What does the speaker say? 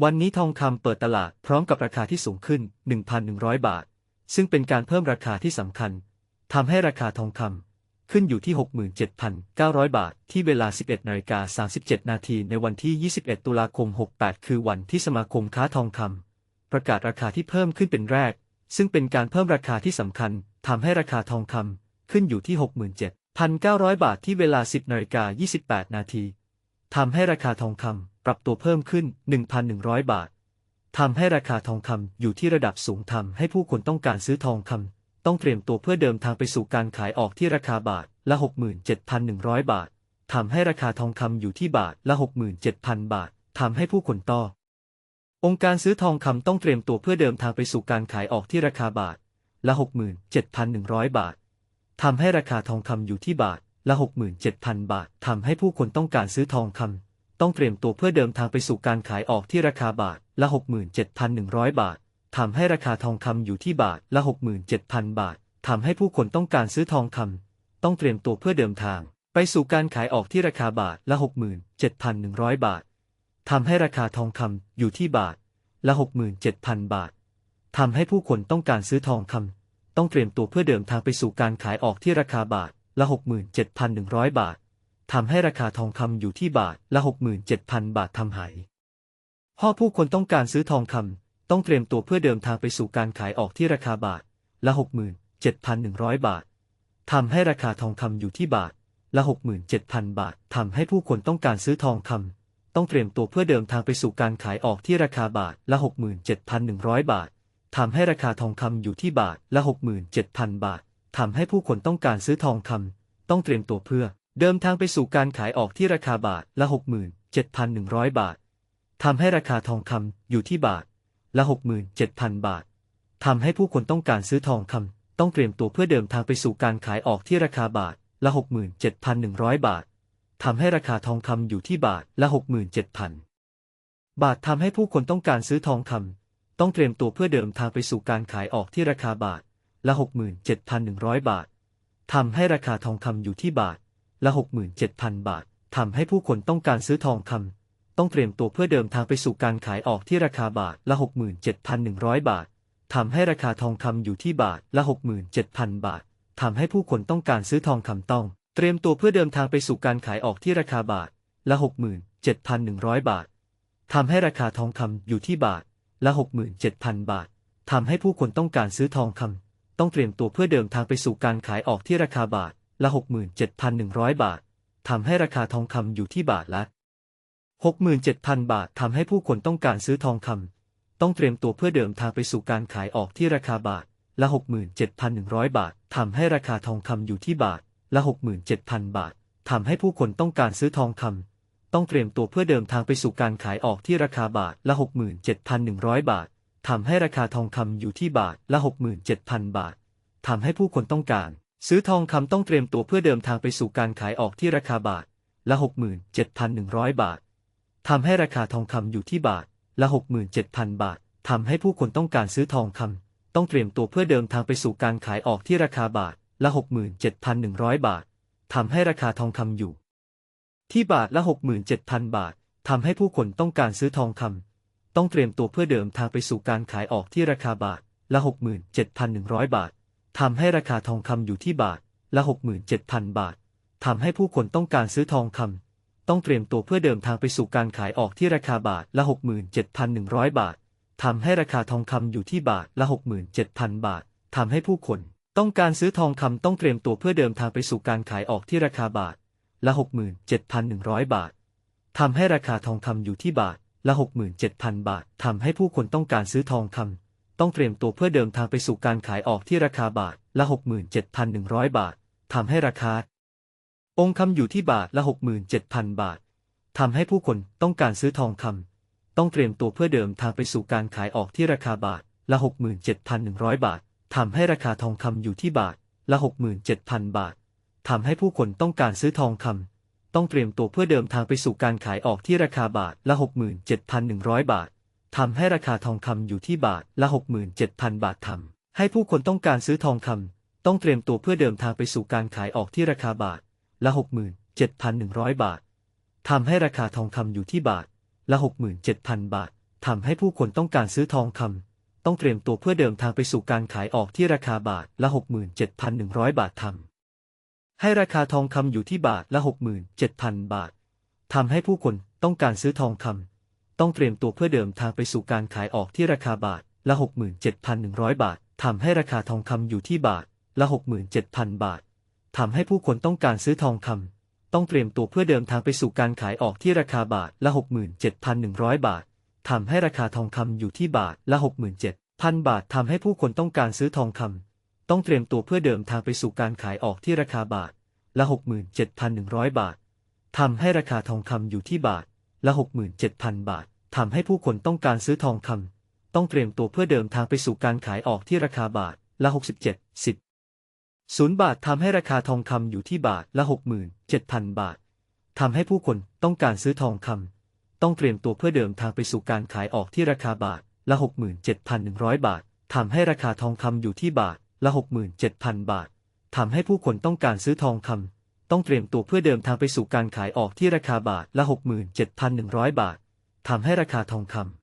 วันนี้ทองคำเปิดตลาดพร้อมกับราคาที่สูงขึ้น 1,100 บาท ซึ่งเป็นการเพิ่มราคาที่สำคัญทำให้ราคาทองคำขึ้นอยู่ที่ 67,900 บาท ที่เวลา 11นาฬิกา37 นาทีในวันที่ 21 ตุลาคม 68 คือวันที่สมาคมค้าทองคำประกาศราคาที่เพิ่มขึ้นเป็นแรก ซึ่งเป็นการเพิ่มราคาที่สำคัญทำให้ราคาทองคำขึ้นอยู่ที่ 67,900 บาทที่เวลา 10นาฬิกา28 นาทีทำให้ราคาทองคำ ปรับตัวเพิ่มขึ้น 1,100 บาททำให้ราคาทองคำอยู่ที่ระดับสูงทำให้ผู้คนต้องการซื้อทองคำต้องเตรียมตัวเพื่อเดิมทางไปสู่การขายออกที่ราคาบาทละ 67,100 บาททำให้ราคาทองคำอยู่ที่บาทละ 67,000 บาททำให้ผู้คนต่อ องค์การซื้อทองคำต้องเตรียมตัวเพื่อเดิมทางไปสู่การขายออกที่ราคาบาทละ 67,100 บาททำให้ราคาทองคำอยู่ที่บาทละ 67,000 บาททำให้ผู้คนต้องการซื้อทองคำ ต้องเตรียมตัวเพื่อเดิมทางไปสู่การขายออกที่ราคาบาทละ 67,100 บาท ทำให้ราคาทองคำอยู่ที่บาทละ 67,000 บาท ทำให้ผู้คนต้องการซื้อทองคำต้องเตรียมตัวเพื่อเดิมทาง ไปสู่การขายออกที่ราคาบาทละ 67,100 บาท ทำให้ราคาทองคำอยู่ที่บาทละ 67,000 บาท ทำให้ผู้คนต้องการซื้อทองคำต้องเตรียมตัวเพื่อเดิมทางไปสู่การขายออกที่ราคาบาทละ 67,100 บาท ทำให้ราคาทองคำอยู่ที่บาทละ 67,000 บาททำหายพ่อผู้คนต้องการซื้อทองคำต้องเตรียมตัวเพื่อเดิมทางไปสู่การขายออกที่ราคาบาทละ 67,100 บาททำให้ราคาทองคำอยู่ที่บาทละ 67,000 บาททำให้ผู้คนต้องการซื้อทองคำต้องเตรียมตัวเพื่อเดิมทางไปสู่การขายออกที่ราคาบาทละ 67,100 บาททำให้ราคาทองคำอยู่ที่บาทละ 67,000 บาททำให้ผู้คนต้องการซื้อทองคำต้องเตรียมตัวเพื่อ เดิมทางไปสู่การขายออกที่ราคาบาทละ 67,100 บาท ทำให้ราคาทองคำอยู่ที่บาทละ 67,000 บาท ทำให้ผู้คนต้องการซื้อทองคำต้องเตรียมตัวเพื่อเดิมทางไปสู่การขายออกที่ราคาบาทละ 67,100 บาท ทำให้ราคาทองคำอยู่ที่บาทละ 67,000 บาท ทำให้ผู้คนต้องการซื้อทองคำต้องเตรียมตัวเพื่อเดิมทางไปสู่การขายออกที่ราคาบาทละ 67,100 บาท ทำให้ราคาทองคำอยู่ที่บาท ละ 67,000 บาททำให้ผู้คนต้องการซื้อทองคำต้องเตรียมตัวเพื่อเดิมทางไปสู่การขายออกที่ราคาบาทละ 67,100 บาททำให้ราคาทองคำอยู่ที่บาทละ 67,000 บาททำให้ผู้คนต้องการซื้อทองคำต้อง เตรียมตัวเพื่อเดิมทางไปสู่การขายออกที่ราคาบาทละ 67,100 บาททำให้ราคาทองคำอยู่ที่บาทละ 67,000 บาททำให้ผู้คนต้องการซื้อทองคำต้องเตรียมตัวเพื่อเดิมทางไปสู่การขายออกที่ราคาบาท ละ 67,100 บาท ทำให้ราคาทองคำอยู่ที่บาทละ 67,000 บาททำให้ผู้คนต้องการซื้อทองคำต้องเตรียมตัวเพื่อเดิมทางไปสู่การขายออกที่ราคาบาทละ 67,100 บาททำให้ราคาทองคำอยู่ที่บาทละ 67,000 บาททำให้ผู้คนต้องการซื้อทองคำต้องเตรียมตัวเพื่อเดิมทางไปสู่การขายออกที่ราคาบาทละ 67,100 บาททำให้ราคาทองคำอยู่ที่บาทละ 67,000 บาททำให้ผู้คนต้องการ ซื้อทองคำต้องเตรียมตัวเพื่อเดิมทางไปสู่การขายออกที่ราคาบาทละ 67,100 บาท ทำให้ราคาทองคำอยู่ที่บาทละ 67,000 บาท ทำให้ผู้คนต้องการซื้อทองคำต้องเตรียมตัวเพื่อเดิมทางไปสู่การขายออกที่ราคาบาทละ 67,100 บาท ทำให้ราคาทองคำอยู่ ที่บาทละ 67,000 บาท ทำให้ผู้คนต้องการซื้อทองคำต้องเตรียมตัวเพื่อเดิมทางไปสู่การขายออกที่ราคาบาทละ 67,100 บาท ทำให้ราคาทองคำอยู่ที่บาทละ 67,000 บาท ทำให้ผู้คนต้องการซื้อทองคำต้องเตรียมตัวเพื่อเดิมทางไปสู่การขายออกที่ราคาบาทละ 67,100 บาท ทำให้ราคาทองคำอยู่ที่บาทละ 67,000 บาท ทำให้ผู้คนต้องการซื้อทองคำต้องเตรียมตัวเพื่อเดิมทางไปสู่การขายออกที่ราคาบาทละ67,100 บาท ทำให้ราคาทองคำอยู่ที่บาทละ67,000 บาท ทำให้ผู้คนต้องการซื้อทองคำ ต้องเตรียมตัวเพื่อเดิมทางไปสู่การขายออกที่ราคาบาทละ 67,100 บาท ทำให้ราคา องค์คำอยู่ที่บาทละ 67,000 บาท ทำให้ผู้คนต้องการซื้อทองคำ ต้องเตรียมตัวเพื่อเดิมทางไปสู่การขายออกที่ราคาบาทละ 67,100 บาท ทำให้ราคาทองคำอยู่ที่บาทละ 67,000 บาท ทำให้ผู้คนต้องการซื้อทองคำ ต้องเตรียมตัวเพื่อเดิมทางไปสู่การขายออกที่ราคาบาทละ 67,100 บาท ทำให้ราคาทองคำอยู่ที่บาทละ 67,000 บาททำให้ผู้คนต้องการซื้อทองคำต้องเตรียมตัวเพื่อเดิมทางไปสู่การขายออกที่ราคาบาทละ 67,100 บาททำให้ราคาทองคำอยู่ที่บาทละ 67,000 บาททำให้ผู้คนต้องการซื้อทองคำต้องเตรียมตัวเพื่อเดินทางไปสู่การขายออกที่ราคาบาทละ 67,100 บาททำให้ราคาทองคำอยู่ที่บาทละ 67,000 บาททำให้ผู้คนต้องการซื้อทองคำ ต้องเตรียมตัวเพื่อเดินทางไปสู่การขายออกที่ราคาบาทละ 67,100 บาท ทำให้ราคาทองคำอยู่ที่บาทละ 67,000 บาท ทำให้ผู้คนต้องการซื้อทองคำต้องเตรียมตัวเพื่อเดินทางไปสู่การขายออกที่ราคาบาทละ 67,100 บาท ทำให้ราคาทองคำอยู่ที่บาทละ 67,000 บาท ทำให้ผู้คนต้องการซื้อทองคำต้องเตรียมตัวเพื่อเดินทางไปสู่การขายออกที่ราคาบาทละ 67,100 บาท ทำให้ราคาทองคำอยู่ที่บาทละ 67,000 บาท ทำให้ผู้คนต้องการซื้อทองคำต้องเตรียมตัวเพื่อเดินทางไปสู่การขายออกที่ราคาบาทละ 67 10ศูนย์บาททำให้ราคาทองคำอยู่ที่บาทละ 67,000 บาททำให้ผู้คนต้องการซื้อทองคำต้องเตรียมตัวเพื่อเดินทางไปสู่การขายออกที่ราคาบาทละ 67,100 บาททำให้ราคาทองคำอยู่ที่บาทละ 67,000 บาททำให้ผู้คนต้องการซื้อทองคำต้องเตรียมตัวเพื่อเดินทางไปสู่การขายออกที่ราคาบาทละ 67,100 บาท ทำให้ราคาทองคำ